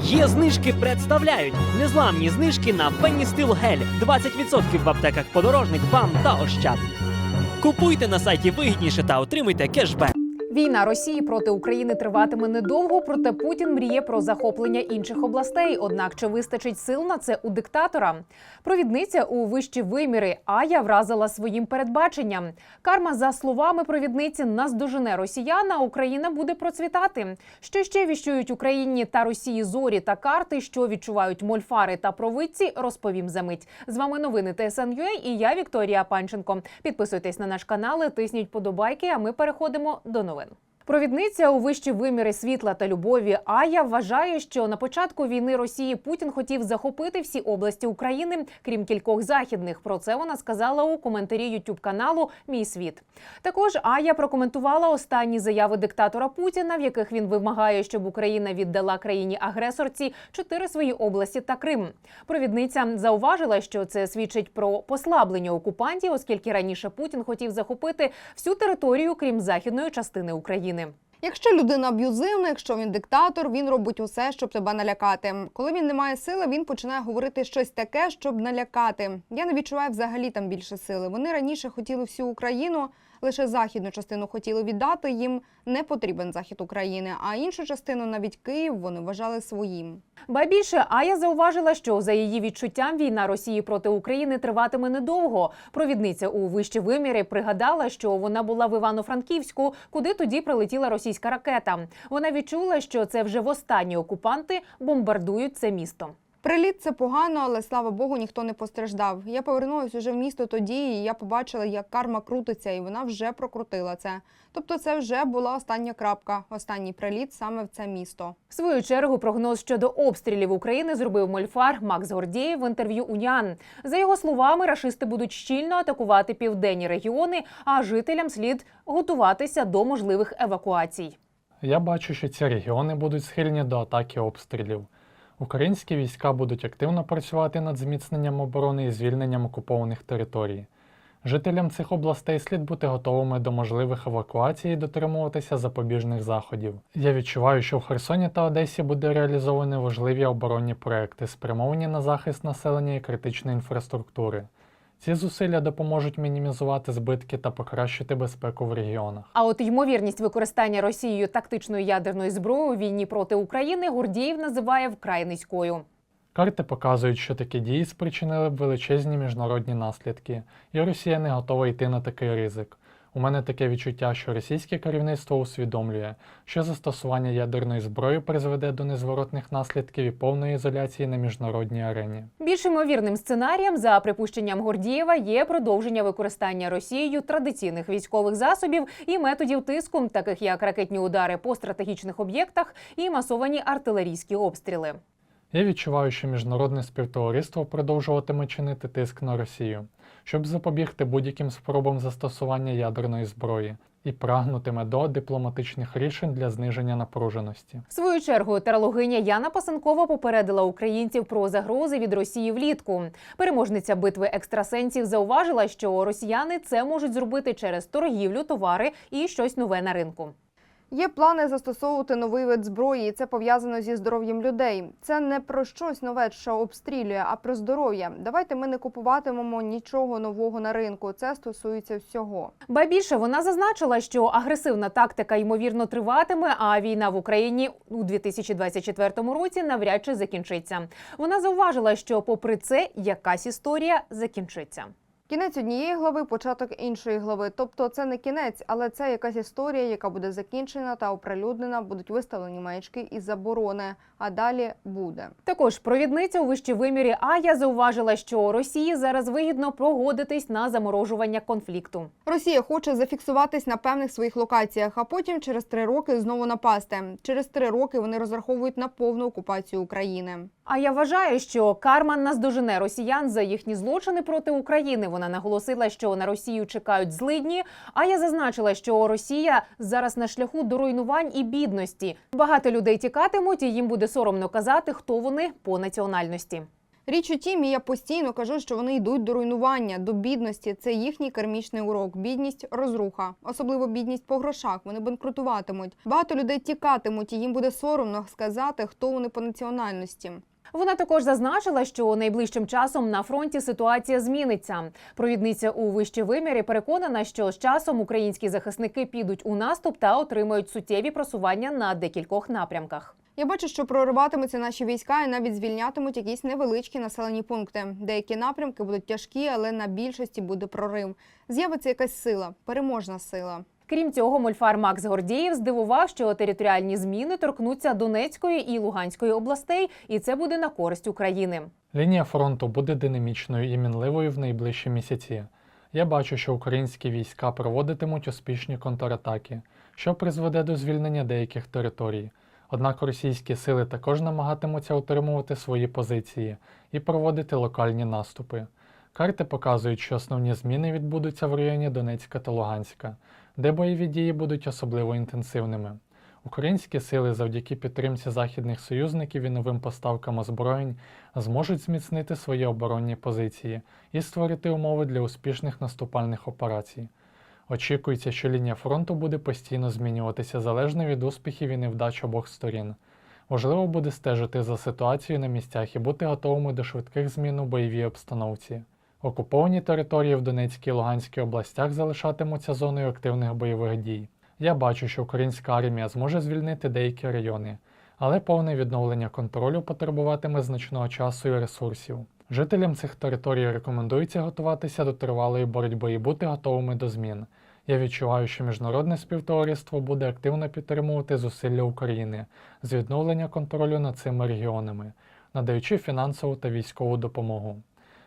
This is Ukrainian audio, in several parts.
Є знижки представляють незламні знижки на Пенністил Гель 20% в аптеках подорожник, вам та Ощад. Купуйте на сайті вигідніше та отримуйте кешбек. Війна Росії проти України триватиме недовго, проте Путін мріє про захоплення інших областей. Однак чи вистачить сил на це у диктатора? Провідниця у вищі виміри Ая вразила своїм передбаченням. Карма, за словами провідниці, наздожене росіян, Україна буде процвітати. Що ще віщують Україні та Росії зорі та карти, що відчувають мольфари та провидці, розповім за мить. З вами новини ТСНЮА і я Вікторія Панченко. Підписуйтесь на наш канал, тисніть подобайки. А ми переходимо до новин. Провідниця у вищі виміри світла та любові Ая вважає, що на початку війни Росії Путін хотів захопити всі області України, крім кількох західних. Про це вона сказала у коментарі Ютуб каналу Мій світ. Також Ая прокоментувала останні заяви диктатора Путіна, в яких він вимагає, щоб Україна віддала країні агресорці чотири свої області та Крим. Провідниця зауважила, що це свідчить про послаблення окупантів, оскільки раніше Путін хотів захопити всю територію, крім західної частини України. Якщо людина аб'юзивна, якщо він диктатор, він робить усе, щоб тебе налякати. Коли він не має сили, він починає говорити щось таке, щоб налякати. Я не відчуваю взагалі там більше сили. Вони раніше хотіли всю Україну, лише західну частину хотіли віддати. Їм не потрібен захід України, а іншу частину, навіть Київ, вони вважали своїм. Ба більше Ая зауважила, що за її відчуттям війна Росії проти України триватиме недовго. Провідниця у вищі виміри пригадала, що вона була в Івано-Франківську, куди тоді прилетіла російська ракета. Вона відчула, що це вже востаннє окупанти бомбардують це місто. Приліт це погано, але слава Богу, ніхто не постраждав. Я повернулася вже в місто тоді, і я побачила, як карма крутиться, і вона вже прокрутила це. Тобто, це вже була остання крапка, останній приліт саме в це місто. В свою чергу прогноз щодо обстрілів України зробив мольфар Макс Гордєєв в інтерв'ю Уніан. За його словами, рашисти будуть щільно атакувати південні регіони, а жителям слід готуватися до можливих евакуацій. Я бачу, що ці регіони будуть схильні до атаки обстрілів. Українські війська будуть активно працювати над зміцненням оборони і звільненням окупованих територій. Жителям цих областей слід бути готовими до можливих евакуацій і дотримуватися запобіжних заходів. Я відчуваю, що в Херсоні та Одесі буде реалізовані важливі оборонні проекти, спрямовані на захист населення і критичної інфраструктури. Ці зусилля допоможуть мінімізувати збитки та покращити безпеку в регіонах. А от ймовірність використання Росією тактичної ядерної зброї у війні проти України Гордіїв називає вкрай низькою. Карти показують, що такі дії спричинили б величезні міжнародні наслідки, і Росія не готова йти на такий ризик. У мене таке відчуття, що російське керівництво усвідомлює, що застосування ядерної зброї призведе до незворотних наслідків і повної ізоляції на міжнародній арені. Більш ймовірним сценарієм, за припущенням Гордієва, є продовження використання Росією традиційних військових засобів і методів тиску, таких як ракетні удари по стратегічних об'єктах і масовані артилерійські обстріли. Я відчуваю, що міжнародне співтовариство продовжуватиме чинити тиск на Росію, щоб запобігти будь-яким спробам застосування ядерної зброї, і прагнутиме до дипломатичних рішень для зниження напруженості. В свою чергу терологиня Яна Пасенкова попередила українців про загрози від Росії влітку. Переможниця битви екстрасенсів зауважила, що росіяни це можуть зробити через торгівлю, товари і щось нове на ринку. Є плани застосовувати новий вид зброї, і це пов'язано зі здоров'ям людей. Це не про щось нове, що обстрілює, а про здоров'я. Давайте ми не купуватимемо нічого нового на ринку. Це стосується всього. Ба більше вона зазначила, що агресивна тактика ймовірно триватиме, а війна в Україні у 2024 році навряд чи закінчиться. Вона зауважила, що попри це якась історія закінчиться. Кінець однієї глави, початок іншої глави. Тобто це не кінець, але це якась історія, яка буде закінчена та оприлюднена, будуть виставлені маячки і заборони. А далі буде. Також провідниця у вищій вимірі Ая зауважила, що Росії зараз вигідно погодитись на заморожування конфлікту. Росія хоче зафіксуватись на певних своїх локаціях, а потім через три роки знову напасти. Через три роки вони розраховують на повну окупацію України. А я вважаю, що карма наздожене росіян за їхні злочини проти України. Вона наголосила, що на Росію чекають злидні. А я зазначила, що Росія зараз на шляху до руйнувань і бідності. Багато людей тікатимуть, і їм буде соромно казати, хто вони по національності. Річ у тім, і я постійно кажу, що вони йдуть до руйнування, до бідності. Це їхній кармічний урок. Бідність розруха, особливо бідність по грошах. Вони банкрутуватимуть. Багато людей тікатимуть, і їм буде соромно сказати, хто вони по національності. Вона також зазначила, що найближчим часом на фронті ситуація зміниться. Провідниця у вищі вимірі переконана, що з часом українські захисники підуть у наступ та отримають суттєві просування на декількох напрямках. Я бачу, що прориватимуться наші війська і навіть звільнятимуть якісь невеличкі населені пункти. Деякі напрямки будуть тяжкі, але на більшості буде прорив. З'явиться якась сила, переможна сила. Крім цього, мольфар Макс Гордієв здивував, що територіальні зміни торкнуться Донецької і Луганської областей, і це буде на користь України. Лінія фронту буде динамічною і мінливою в найближчі місяці. Я бачу, що українські війська проводитимуть успішні контратаки, що призведе до звільнення деяких територій. Однак російські сили також намагатимуться утримувати свої позиції і проводити локальні наступи. Карти показують, що основні зміни відбудуться в районі Донецька та Луганська, де бойові дії будуть особливо інтенсивними. Українські сили завдяки підтримці західних союзників і новим поставкам озброєнь зможуть зміцнити свої оборонні позиції і створити умови для успішних наступальних операцій. Очікується, що лінія фронту буде постійно змінюватися залежно від успіхів і невдач обох сторін. Важливо буде стежити за ситуацією на місцях і бути готовими до швидких змін у бойовій обстановці. Окуповані території в Донецькій і Луганській областях залишатимуться зоною активних бойових дій. Я бачу, що українська армія зможе звільнити деякі райони, але повне відновлення контролю потребуватиме значного часу і ресурсів. Жителям цих територій рекомендується готуватися до тривалої боротьби і бути готовими до змін. Я відчуваю, що міжнародне співтовариство буде активно підтримувати зусилля України з відновлення контролю над цими регіонами, надаючи фінансову та військову допомогу.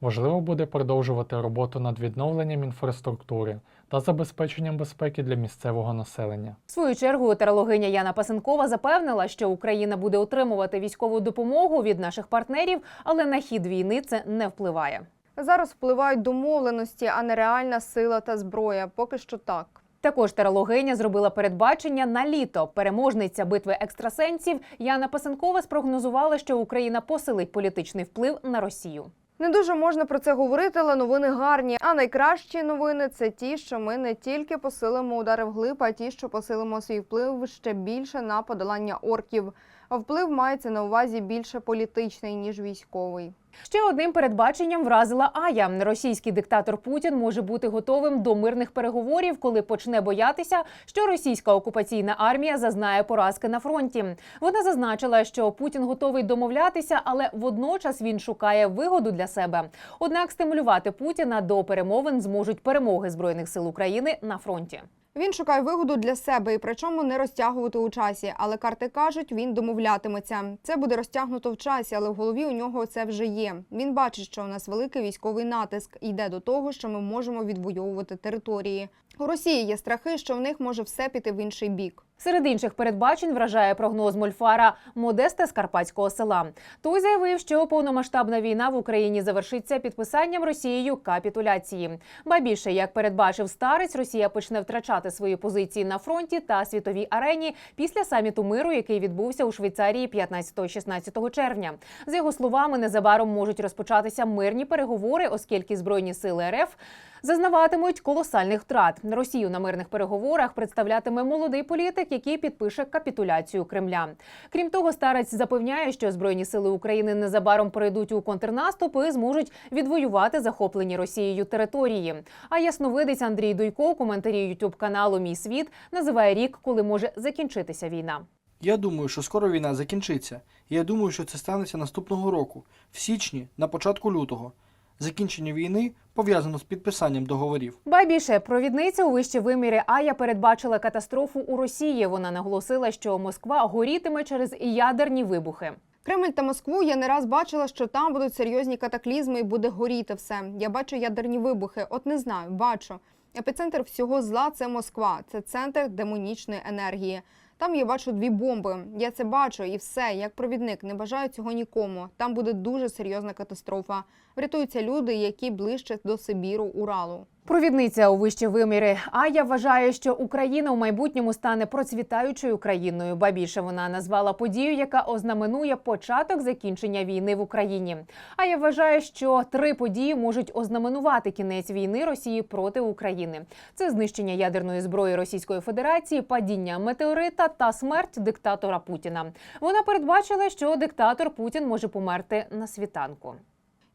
Важливо буде продовжувати роботу над відновленням інфраструктури та забезпеченням безпеки для місцевого населення. В свою чергу терологиня Яна Пасенкова запевнила, що Україна буде отримувати військову допомогу від наших партнерів, але на хід війни це не впливає. Зараз впливають домовленості, а не реальна сила та зброя. Поки що так. Також терологиня зробила передбачення на літо. Переможниця битви екстрасенсів Яна Пасенкова спрогнозувала, що Україна посилить політичний вплив на Росію. Не дуже можна про це говорити, але новини гарні. А найкращі новини це ті, що ми не тільки посилимо удари вглиб, а ті, що посилимо свій вплив ще більше на подолання орків. Вплив мається на увазі більше політичний ніж військовий. Ще одним передбаченням вразила Ая. Російський диктатор Путін може бути готовим до мирних переговорів, коли почне боятися, що російська окупаційна армія зазнає поразки на фронті. Вона зазначила, що Путін готовий домовлятися, але водночас він шукає вигоду для себе. Однак стимулювати Путіна до перемовин зможуть перемоги збройних сил України на фронті. Він шукає вигоду для себе і причому не розтягувати у часі. Але карти кажуть, він домовлятиметься. Це буде розтягнуто в часі, але в голові у нього це вже є. Він бачить, що у нас великий військовий натиск йде до того, що ми можемо відвоювати території. У Росії є страхи, що в них може все піти в інший бік. Серед інших передбачень вражає прогноз Мольфара Модеста з Карпатського села. Той заявив, що повномасштабна війна в Україні завершиться підписанням Росією капітуляції. Ба більше, як передбачив старець, Росія почне втрачати свої позиції на фронті та світовій арені після саміту миру, який відбувся у Швейцарії 15-16 червня. За його словами, незабаром можуть розпочатися мирні переговори, оскільки збройні сили РФ зазнаватимуть колосальних втрат. Росію на мирних переговорах представлятиме молодий політик, який підпише капітуляцію Кремля. Крім того, старець запевняє, що збройні сили України незабаром перейдуть у контрнаступ і зможуть відвоювати захоплені Росією території. А ясновидець Андрій Дуйко у коментарі ютуб каналу Мій світ називає рік, коли може закінчитися війна. Я думаю, що скоро війна закінчиться. Я думаю, що це станеться наступного року, в січні, на початку лютого. Закінчення війни пов'язано з підписанням договорів. Ба більше провідниця у вищі виміри Ая передбачила катастрофу у Росії. Вона наголосила, що Москва горітиме через ядерні вибухи. Кремль та Москву я не раз бачила, що там будуть серйозні катаклізми і буде горіти все. Я бачу ядерні вибухи. От не знаю, бачу. Епіцентр всього зла це Москва, це центр демонічної енергії. Там я бачу дві бомби. Я це бачу і все, як провідник, не бажаю цього нікому. Там буде дуже серйозна катастрофа. Врятуються люди, які ближче до Сибіру, Уралу. Провідниця у вищі виміри. Ая вважає, що Україна у майбутньому стане процвітаючою країною. Ба більше вона назвала подію, яка ознаменує початок закінчення війни в Україні. Ая вважає, що три події можуть ознаменувати кінець війни Росії проти України. Це знищення ядерної зброї Російської Федерації, падіння метеорита та смерть диктатора Путіна. Вона передбачила, що диктатор Путін може померти на світанку.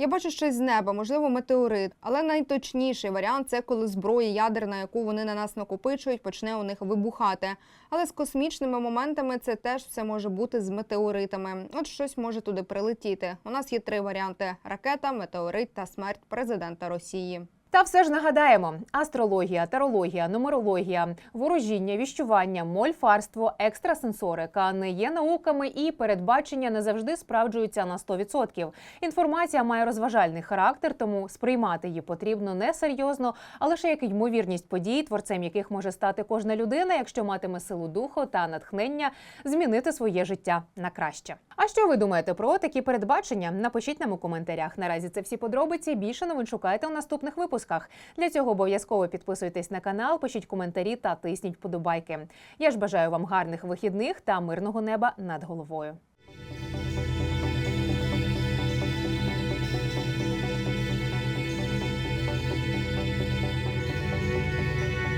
Я бачу щось з неба, можливо, метеорит, але найточніший варіант це коли зброя ядерна, яку вони на нас накопичують, почне у них вибухати. Але з космічними моментами це теж все може бути з метеоритами. От щось може туди прилетіти. У нас є три варіанти: ракета, метеорит та смерть президента Росії. Та все ж нагадаємо: астрологія, тарологія, нумерологія, ворожіння, віщування, мольфарство, екстрасенсорика не є науками і передбачення не завжди справджуються на 100%. Інформація має розважальний характер, тому сприймати її потрібно не серйозно, а лише як ймовірність подій, творцем яких може стати кожна людина, якщо матиме силу духу та натхнення змінити своє життя на краще. А що ви думаєте про такі передбачення? Напишіть нам у коментарях. Наразі це всі подробиці. Більше новин шукайте у наступних випусках. Для цього обов'язково підписуйтесь на канал, пишіть коментарі та тисніть подобайки. Я ж бажаю вам гарних вихідних та мирного неба над головою.